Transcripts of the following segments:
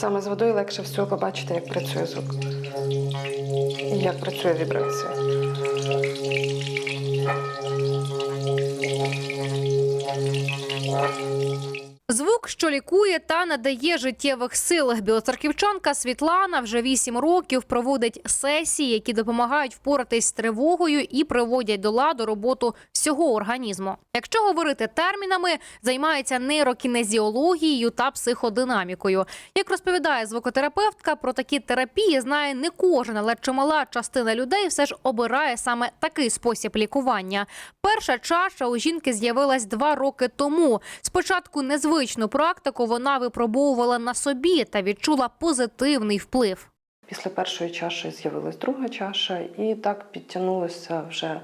Саме з водою легше всього побачити, як працює звук як працює вібрація. Звук, що лікує та надає життєвих сил. Білоцерківчанка Світлана вже вісім років проводить сесії, які допомагають впоратись з тривогою і приводять до ладу роботу всього організму. Якщо говорити термінами, займається нейрокінезіологією та психодинамікою. Як розповідає звукотерапевтка, про такі терапії знає не кожен, але чимала частина людей все ж обирає саме такий спосіб лікування. Перша чаша у жінки з'явилась два роки тому. Спочатку незвичну практику вона випробовувала на собі та відчула позитивний вплив. Після першої чаші з'явилась друга чаша, і так підтягнулося вже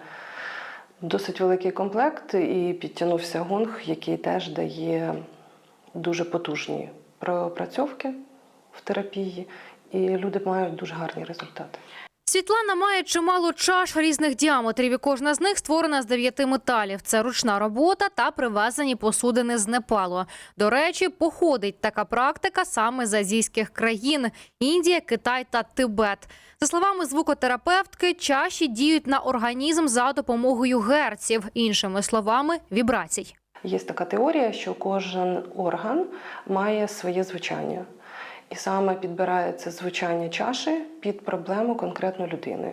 досить великий комплект, і підтягнувся гонг, який теж дає дуже потужні пропрацьовки в терапії, і люди мають дуже гарні результати. Світлана має чимало чаш різних діаметрів, і кожна з них створена з дев'яти металів. Це ручна робота та привезені посудини з Непалу. До речі, походить така практика саме з азійських країн: Індія, Китай та Тибет. За словами звукотерапевтки, чаші діють на організм за допомогою герців, іншими словами, вібрацій. Є така теорія, що кожен орган має своє звучання. І саме підбирається звучання чаші під проблему конкретної людини.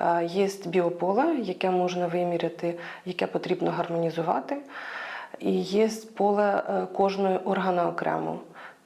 Е, Є біополе, яке можна виміряти, яке потрібно гармонізувати, і є поле е, кожної органа окремо.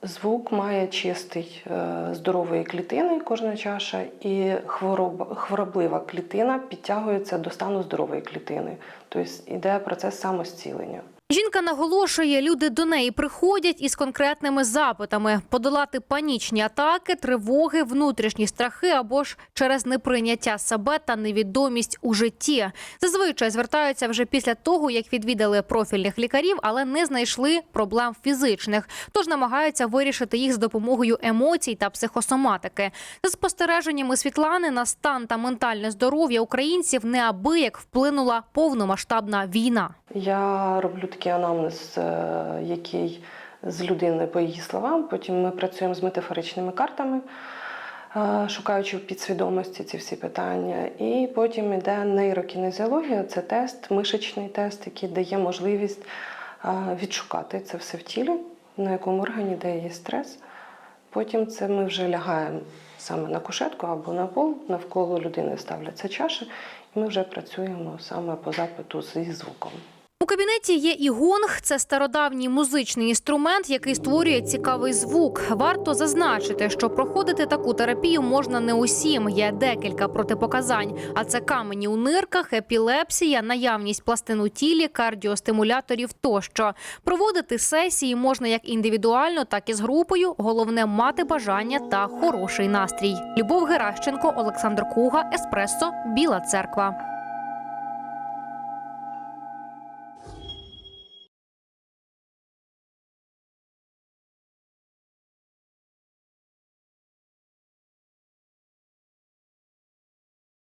Звук має чистий е, здорової клітини, кожна чаша, і хвороб, хвороблива клітина підтягується до стану здорової клітини. Тобто йде процес самозцілення. Жінка наголошує, люди до неї приходять із конкретними запитами: подолати панічні атаки, тривоги, внутрішні страхи або ж через неприйняття себе та невідомість у житті. Зазвичай звертаються вже після того, як відвідали профільних лікарів, але не знайшли проблем фізичних, тож намагаються вирішити їх з допомогою емоцій та психосоматики. За спостереженнями Світлани на стан та ментальне здоров'я українців неабияк вплинула повномасштабна війна. Я роблю такий анамнез, е, який з людини по її словам. Потім ми працюємо з метафоричними картами, е, шукаючи в підсвідомості ці всі питання. І потім йде нейрокінезіологія, це тест, мишечний тест, який дає можливість е, відшукати це все в тілі, на якому органі де є стрес. Потім це ми вже лягаємо саме на кушетку або на пол, навколо людини ставляться чаші, і ми вже працюємо саме по запиту зі звуком. У кабінеті є і гонг. Це стародавній музичний інструмент, який створює цікавий звук. Варто зазначити, що проходити таку терапію можна не усім. Є декілька протипоказань. А це камені у нирках, епілепсія, наявність пластин у тілі, кардіостимуляторів тощо. Проводити сесії можна як індивідуально, так і з групою. Головне мати бажання та хороший настрій. Любов Геращенко, Олександр Куга, Еспресо, Біла Церква.